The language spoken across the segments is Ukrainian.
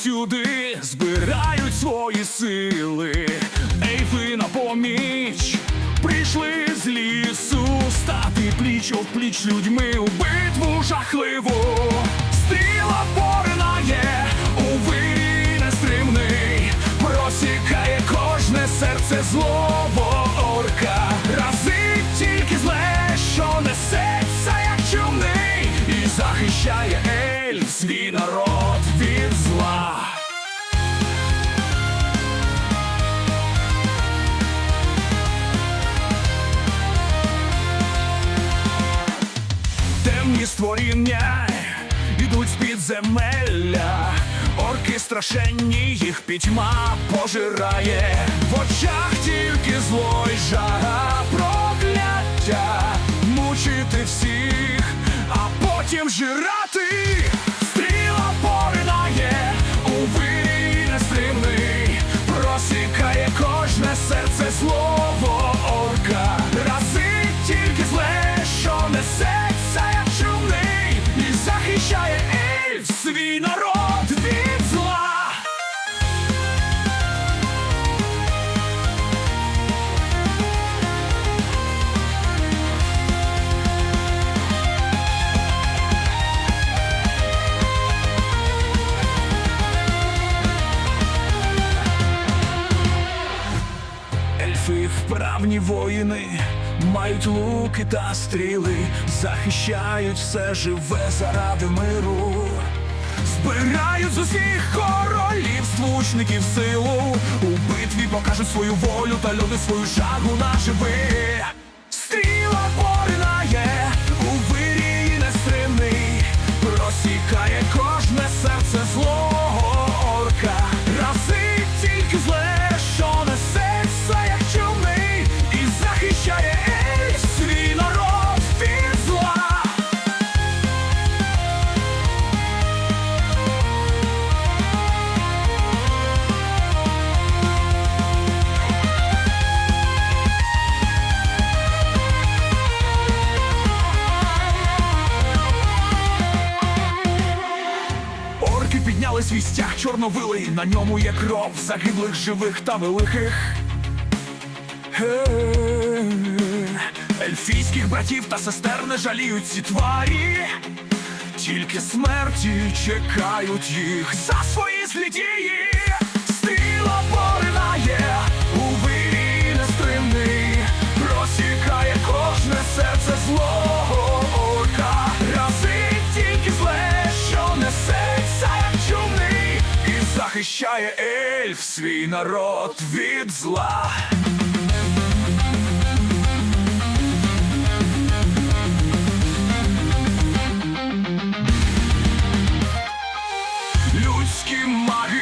усюди збирають свої сили. Ейфи на поміч прийшли з лісу, стати пліч о пліч людьми у битву жахливу. Стріла поринає у вирі нестримний, просікає кожне серце злого створіння ідуть з підземелля, орки страшенні, їх пітьма пожирає, в очах тільки зло й жага прокляття, мучити всіх, а потім жирати. Вправні воїни, мають луки та стріли, захищають все живе заради миру. Збирають з усіх королів случників силу. У битві покажуть свою волю та люди свою жагу наживи. Орки підняли свій стяг чорновилий, на ньому є кров загиблих живих та великих. Ельфійських братів та сестер не жаліють ці тварі, тільки смерті чекають їх. За свої злі дії. Стріла поринає у вирі нестримний, просікає кожне серце злого захищає ельф свій народ від зла. Людські маги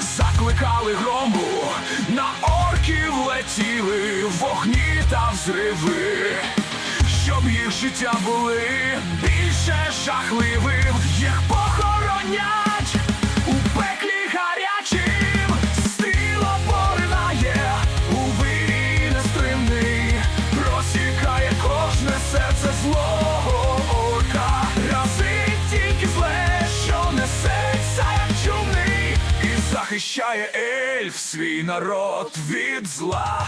закликали грому, на орків летіли вогні та взриви, щоб їх життя були більше жахливим, їх похоронять захищає ельф свій народ від зла.